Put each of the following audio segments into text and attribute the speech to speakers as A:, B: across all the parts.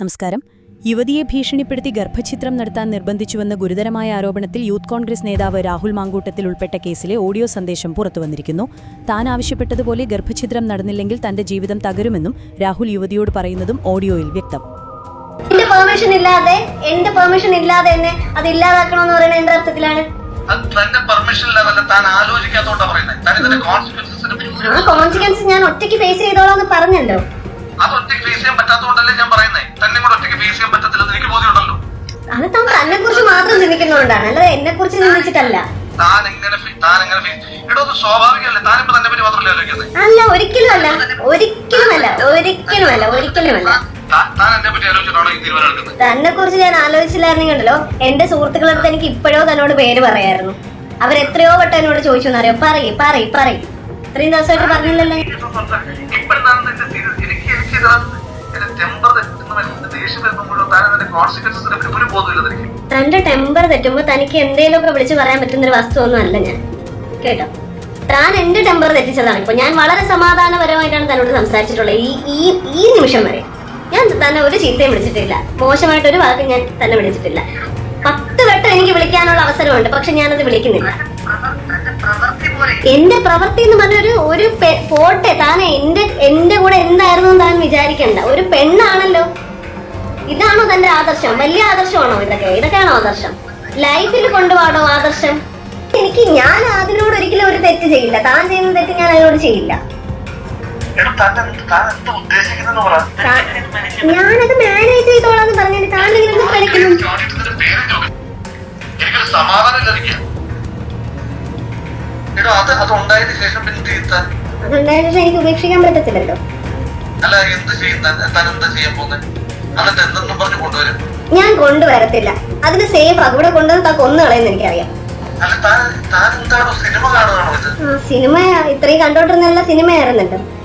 A: നമസ്കാരം. യുവതിയെ ഭീഷണിപ്പെടുത്തി ഗർഭചിത്രം നടത്താൻ നിർബന്ധിച്ചുവെന്ന ഗുരുതരമായ ആരോപണത്തിൽ യൂത്ത് കോൺഗ്രസ് നേതാവ് രാഹുൽ മാങ്കൂട്ടത്തിൽ ഉൾപ്പെട്ട കേസിലെ ഓഡിയോ സന്ദേശം പുറത്തുവന്നിരിക്കുന്നു. താൻ ആവശ്യപ്പെട്ടതുപോലെ ഗർഭഛിത്രം നടന്നില്ലെങ്കിൽ തന്റെ ജീവിതം തകരുമെന്നും രാഹുൽ യുവതിയോട് പറയുന്നതും ഓഡിയോയിൽ വ്യക്തം.
B: എന്റെ പെർമിഷൻ ഇല്ലാതെ എന്റെ പെർമിഷൻ ഇല്ലാതെ തന്നെ അത് ഇല്ലാതാക്കണമെന്ന് പറയുന്നത് എന്റെ അർത്ഥത്തിലാണ്?
C: അത് തന്റെ പെർമിഷൻ താൻ ആലോചിക്കാത്തോണ്ടാ പറയുന്നത്
B: കോൺസിക്വൻസസ് ഞാൻ ഒറ്റയ്ക്ക് ഫേസ് ചെയ്തോളാം എന്ന് പറഞ്ഞല്ലോ.
C: അത് ഒറ്റയ്ക്ക് ഫേസ് ചെയ്യാൻ പറ്റാത്തതുകൊണ്ടല്ലേ ഞാൻ പറയുന്നത് തന്നെ കൂടെ ഒറ്റയ്ക്ക് ഫേസ് ചെയ്യാൻ പറ്റത്തില്ലെന്ന് എനിക്ക് ബോധ്യമുണ്ടല്ലോ.
B: അത് താൻ തന്നെ കുറിച്ച് മാത്രം ചിന്തിക്കുന്നതുകൊണ്ടാണ് അല്ലാതെ എന്നെ കുറിച്ച് ചിന്തിച്ചിട്ടല്ല.
C: താൻ എങ്ങനെ താൻ എങ്ങനെ ഇവിടെ ഒന്ന് സ്വാഭാവികമല്ലേ? താനിപ്പോ തന്നെ പറ്റി മാത്രമല്ലേ ആലോചിക്കുന്നത്
B: അല്ല ഒരിക്കലും അല്ല. ഒരിക്കലും അല്ല ഒരിക്കലും അല്ല ഒരിക്കലും അല്ല തന്നെ കുറിച്ച് ഞാൻ ആലോചിച്ചില്ലായിരുന്നെങ്കിലോ എന്റെ സുഹൃത്തുക്കളൊക്കെ അടുത്ത് എനിക്ക് ഇപ്പോഴോ തന്നോട് പേര് പറയായിരുന്നു. അവർ എത്രയോ വട്ടം എന്നോട് ചോദിച്ചു എന്നറിയോ? പറയ് പറയ് പറയ്. ഇത്രയും ദിവസമായിട്ട് പറഞ്ഞില്ലല്ലോ. തന്റെ ടെമ്പർ തെറ്റുമ്പോ തനിക്ക് എന്തേലൊക്കെ വിളിച്ചു പറയാൻ പറ്റുന്ന ഒരു വസ്തു ഒന്നും അല്ല ഞാൻ. കേട്ടോ? താൻ എന്റെ ടെമ്പർ തെറ്റിച്ചതാണ്. ഇപ്പൊ ഞാൻ വളരെ സമാധാനപരമായിട്ടാണ് തന്നോട് സംസാരിച്ചിട്ടുള്ളത്. ഈ ഈ ഈ നിമിഷം വരെ ഞാൻ തന്നെ ഒരു ചീത്തയും വിളിച്ചിട്ടില്ല. മോശമായിട്ട് ഒരു വാക്ക് ഞാൻ തന്നെ വിളിച്ചിട്ടില്ല. പത്ത് വട്ടം എനിക്ക് വിളിക്കാനുള്ള അവസരമുണ്ട്. പക്ഷെ ഞാനത് വിളിക്കുന്നില്ല. എന്റെ പ്രവൃത്തി എന്ന് പറഞ്ഞ ഒരു ഒരു പോട്ടെ താൻ എന്റെ എന്റെ കൂടെ എന്തായിരുന്നു താൻ വിചാരിക്കണ്ട. ഒരു പെണ്ണാണല്ലോ. ഇതാണോ തന്റെ ആദർശം? വലിയ ആദർശമാണോ ഇതൊക്കെ? ഇതൊക്കെയാണോ ആദർശം? ലൈഫിൽ കൊണ്ടുപോകണോ ആദർശം? എനിക്ക് ഞാൻ അതിനോട് ഒരിക്കലും ഒരു തെറ്റ് ചെയ്യില്ല. താൻ ചെയ്യുന്ന തെറ്റ് ഞാൻ അതിനോട് ചെയ്യില്ല. ഞാനത് മാനേജ് ചെയ്തോളാന്ന് പറഞ്ഞു താൻ
C: സമാധാനം എടോ അത് അത് ഉണ്ടായതിനു ശേഷം പിന്നെ തീർത്താൻ
B: അതുണ്ടായ എനിക്ക് ഉപേക്ഷിക്കാൻ പറ്റത്തില്ലല്ലോ.
C: അല്ല എന്ത് ചെയ്യുന്ന താൻ? എന്താ ചെയ്യാൻ പോകുന്നത് എന്നിട്ട് എന്തെന്നും പറഞ്ഞു കൊണ്ടുവരും.
B: ഞാൻ കൊണ്ടുവരത്തില്ല. അതിന് സേഫ് അവിടെ കൊണ്ടുവന്ന് താ കൊന്നു കളയുന്ന എനിക്കറിയാം.
C: അല്ല താൻ താൻ എന്താണോ സിനിമ കാണുകയാണോ ഇത്?
B: ആ സിനിമ ഇത്രയും കണ്ടോണ്ടിരുന്ന സിനിമയായിരുന്നല്ലോ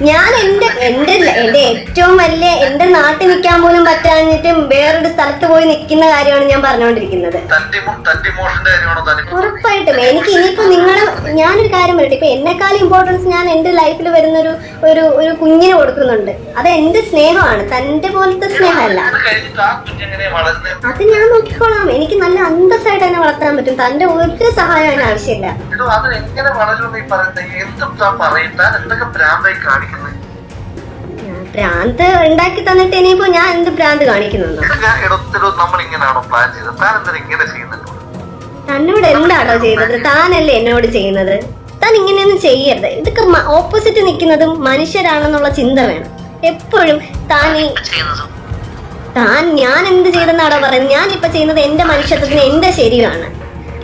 B: ഞാൻ എന്റെ എന്റെ എന്റെ ഏറ്റവും വലിയ എന്റെ നാട്ടിൽ നിൽക്കാൻ പോലും പറ്റാഞ്ഞിട്ട് വേറൊരു സ്ഥലത്ത് പോയി നിൽക്കുന്ന കാര്യമാണ് ഞാൻ പറഞ്ഞുകൊണ്ടിരിക്കുന്നത് ഉറപ്പായിട്ടും. എനിക്ക് ഇനിയിപ്പോ നിങ്ങൾ ഞാനൊരു കാര്യം പറയട്ടെ. ഇപ്പൊ എന്നെക്കാൾ ഇമ്പോർട്ടൻസ് ഞാൻ എന്റെ ലൈഫിൽ വരുന്നൊരു ഒരു ഒരു കുഞ്ഞിന് കൊടുക്കുന്നുണ്ട്. അത് എന്റെ സ്നേഹമാണ്. തന്റെ പോലത്തെ സ്നേഹമല്ല.
C: അത്
B: ഞാൻ നോക്കിക്കോളാം. എനിക്ക് നല്ല അന്തസ്സായിട്ട് തന്നെ വളർത്താൻ പറ്റും. തന്റെ ഒരു സഹായം അതിന് ആവശ്യമില്ല.
C: എടോ അത് എങ്ങനെ
B: ഭ്രാന്ത് ഉണ്ടാക്കി തന്നിട്ട് ഇനിയിപ്പോ ഞാൻ എന്ത് ഭ്രാന്ത് കാണിക്കുന്നു
C: ഞാൻ നമ്മൾ ഇങ്ങനെയാണോ പ്ലാൻ ചെയ്തത്? താൻ എന്തിനാ ഇങ്ങനെ ചെയ്യുന്നത്?
B: തന്നോട് എന്താണോ ചെയ്തത്? താനല്ലേ എന്നോട് ചെയ്യുന്നത്? താൻ ഇങ്ങനെയൊന്നും ചെയ്യരുത്. ഇതൊക്കെ ഓപ്പോസിറ്റ് നിൽക്കുന്നതും മനുഷ്യരാണെന്നുള്ള ചിന്ത വേണം. എപ്പോഴും താൻ ഈ താൻ ഞാൻ എന്ത് ചെയ്തെന്നാണോ പറയുന്നത്? ഞാൻ ഇപ്പൊ ചെയ്യുന്നത് എന്റെ മനുഷ്യത്വത്തിന് എന്റെ ശരിയാണ്.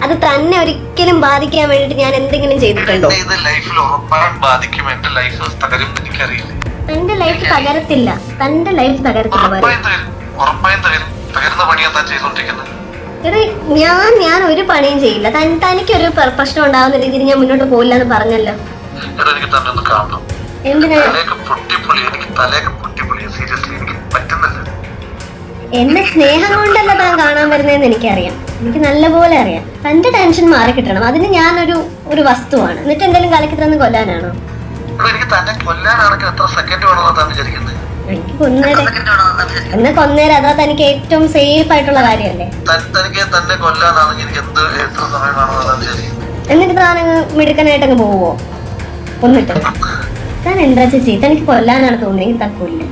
B: അത് തന്നെ ഒരിക്കലും ബാധിക്കാൻ വേണ്ടിട്ട് ഞാൻ എന്തെങ്കിലും ചെയ്തിട്ടുണ്ടോ?
C: ലൈഫിൽ ഉറപ്പായും ബാധിക്കും. എന്റെ ലൈഫ് തകരും എന്ന് എനിക്കറിയില്ല.
B: തന്റെ ലൈഫ് തകരത്തില്ല. തന്റെ ലൈഫ് തകരത്തില്ല പറയും
C: ഉറപ്പായും തകരും. ഉറപ്പായും തകരുന്ന പണിയാ താൻ ചെയ്തോണ്ടിരിക്കുന്നത്
B: എടേ ഞാൻ ഞാൻ ഒരു പണിയും ചെയ്യില്ല. തനിക്കൊരു പ്രശ്നം ഉണ്ടാവുന്ന രീതിയിൽ ഞാൻ മുന്നോട്ട് പോയില്ല എന്ന് പറഞ്ഞല്ലോ.
C: എനിക്ക് തന്നെ ഒന്ന് കാണണം.
B: എന്നെ സ്നേഹം കൊണ്ടല്ല താൻ കാണാൻ വരുന്നതെന്ന് എനിക്കറിയാം. എനിക്ക് നല്ലപോലെ അറിയാം. തന്റെ ടെൻഷൻ മാറി കിട്ടണം. അതിന് ഞാനൊരു ഒരു വസ്തുവാണ്. എന്നിട്ട് എന്തെങ്കിലും കലക്കി തന്ന് കൊല്ലാനാണോ?
C: എനിക്ക് തന്നെ കൊല്ലാനാണെങ്കിൽ എത്ര സെക്കൻഡ് വേണമെന്നാണ് താൻ വിചാരിക്കുന്നത്
B: എനിക്ക് കൊന്നേരെ. എന്നെ അതാ തനിക്ക് ഏറ്റവും സേഫ് ആയിട്ടുള്ള
C: കാര്യല്ലേ തനിക്ക് തന്നെ കൊല്ലാനാണെങ്കിൽ എനിക്ക് എന്ത് എത്ര സമയം വേണമെന്നാണ് താൻ വിചാരിക്കുന്നത്
B: എന്നിട്ട് താൻ അങ്ങ് മിടുക്കനായിട്ട് അങ്ങ് പോവോ? കൊന്നിട്ട് താൻ എന്താ ചേച്ചി? തനിക്ക് കൊല്ലാനാണ് തോന്നിയെങ്കിൽ തക്കൂല്ലേ കൊല്ലും.